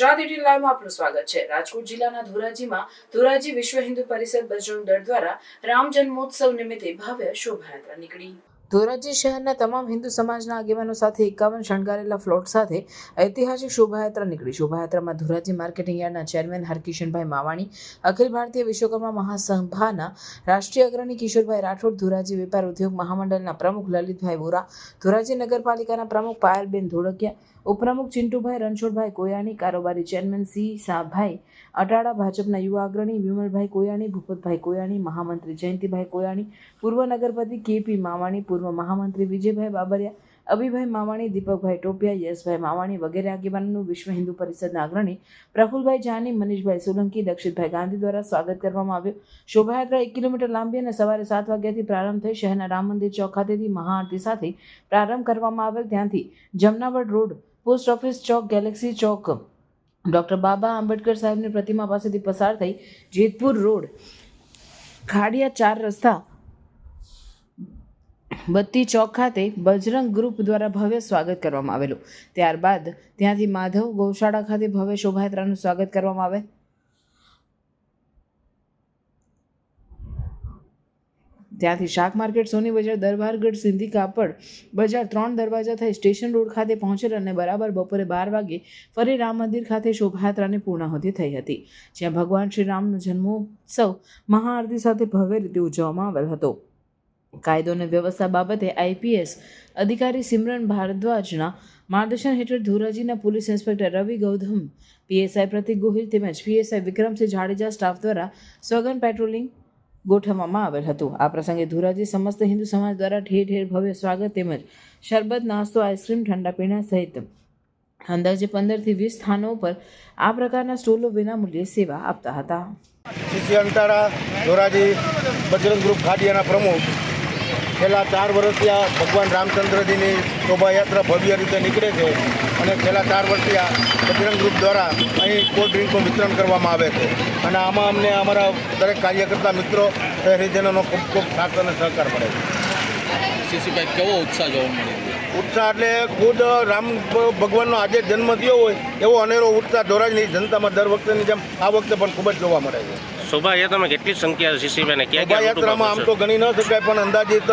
Gujarat eighteen લાઈવમાં આપનું સ્વાગત છે. રાજકોટ જિલ્લાના ધોરાજીમાં ધોરાજી વિશ્વ હિન્દુ પરિષદ બજરંગ દળ દ્વારા રામ જન્મોત્સવ નિમિત્તે ભવ્ય શોભાયાત્રા નીકળી. ધોરાજી શહેરના તમામ હિન્દુ સમાજના આગેવાનો સાથે એકાવન શણગારેલા ફ્લોટ સાથે ઐતિહાસિક શોભાયાત્રા નીકળી. શોભાયાત્રામાં ધોરાજી માર્કેટિંગ યાર્ડના ચેરમેન હરકિશનભાઈ માવાણી, અખિલ ભારતીય વિશ્વકર્મા મહાસભાના રાષ્ટ્રીય અગ્રણી કિશોરભાઈ રાઠોડ, ધોરાજી વેપાર ઉદ્યોગ મહામંડળના પ્રમુખ લલિતભાઈ વોરા, ધોરાજી નગરપાલિકાના પ્રમુખ પાયલબેન ધોળકિયા, ઉપપ્રમુખ ચિંટુભાઈ રણછોડભાઈ કોયાણી, કારોબારી ચેરમેન સી સાભાઈ અટાડા, ભાજપના યુવા અગ્રણી વિમલભાઈ કોયાણી, ભૂપતભાઈ કોયાણી, મહામંત્રી જયંતિભાઈ કોયાણી, પૂર્વ નગરપતિ કેપી માવાણી, પૂર્વ મહામંત્રી વિજયભાઈ બાબરિયા, અભિભાઈ માવાણી, દીપકભાઈ ટોપિયા, યશભાઈ માવાણી વગેરે આગેવાનોનું વિશ્વ હિન્દુ પરિષદના અગ્રણી પ્રફુલભાઈ જાની, મનીષભાઈ સોલંકી, દક્ષિતભાઈ ગાંધી દ્વારા સ્વાગત કરવામાં આવ્યું. શોભાયાત્રા એક કિલોમીટર લાંબી અને સવારે સાત વાગ્યાથી પ્રારંભ થઈ શહેરના રામ મંદિર ચોક ખાતેથી મહાઆરતી સાથે પ્રારંભ કરવામાં આવેલ. ત્યાંથી જમનાવડ રોડ, પોસ્ટ ઓફિસ ચોક, ગેલેક્સી ચોક, ડૉક્ટર બાબા આંબેડકર સાહેબની પ્રતિમા પાસેથી પસાર થઈ જેતપુર રોડ, ખાડિયા ચાર રસ્તા બત્તી ચોક ખાતે બજરંગ ગ્રુપ દ્વારા ભવ્ય સ્વાગત કરવામાં આવેલું. ત્યારબાદ ત્યાંથી માધવ ગૌશાળા ખાતે ભવ્ય શોભાયાત્રાનું સ્વાગત કરવામાં આવે. ત્યાંથી શાક માર્કેટ, સોની બજાર, દરબારગઢ, સિંધી કાપડ બજાર ત્રણ દરવાજા થઈ સ્ટેશન રોડ ખાતે પહોંચેલ અને બરાબર બપોરે બાર વાગે ફરી રામ મંદિર ખાતે શોભાયાત્રાની પૂર્ણાહુતિ થઈ હતી. જ્યાં ભગવાન શ્રી રામનો જન્મોત્સવ મહાઆરતી સાથે ભવ્ય રીતે ઉજવવામાં આવેલ હતો. કાયદો અને વ્યવસ્થા બાબતે આઈપીએસ અધિકારી સિમરન ભારદ્વાજના માર્ગદર્શન હેઠળ ધોરાજીના police inspector Ravi Gaudham, PSI Pratik Gohil તેમજ પીએસઆઈ વિક્રમસિંહ જાડેજા સ્ટાફ દ્વારા સઘન પેટ્રોલિંગ ગોઠવવામાં આવેલ હતું. આ પ્રસંગે ધોરાજી સમસ્ત હિન્દુ સમાજ દ્વારા ઠેર ઠેર ભવ્ય સ્વાગત તેમજ શરબત, નાસ્તો, આઈસ્ક્રીમ, ઠંડા પીણા સહિત અંદાજે પંદરથી વીસ સ્થાનો પર આ પ્રકારના સ્ટોલો વિનામૂલ્યે સેવા આપતા હતા. સીસી અંતારા ધોરાજી બજરંગ ગ્રુપ ખાડિયાના પ્રમુખ છેલ્લા ચાર વર્ષથી આ ભગવાન રામચંદ્રજીની શોભાયાત્રા ભવ્ય રીતે નીકળે છે અને છેલ્લા ચાર વર્ષથી આ બજરંગ ગ્રુપ દ્વારા અહીં કોલ્ડ ડ્રિંકનું વિતરણ કરવામાં આવે છે. અને આમાં અમને અમારા દરેક કાર્યકર્તા મિત્રો, શહેરીજનોનો ખૂબ ખૂબ સાથ અને સહકાર મળે છે. સીસીભાઈ કેવો ઉત્સાહ જોવા મળે છે ઉત્સાહ એટલે ખુદ રામ ભગવાનનો આજે જન્મ થયો હોય એવો અનેરો ઉત્સાહ ધોરાજની જનતામાં દર વખતેની જેમ આ વખતે પણ ખૂબ જ જોવા મળે છે. શોભાયાત્રામાં કેટલી સંખ્યા શિશિબેને શોભાયાત્રામાં આમ તો ગણી ન શકાય પણ અંદાજિત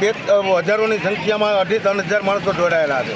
બે હજારોની સંખ્યામાં અઢી ત્રણ હજાર માણસો જોડાયેલા છે.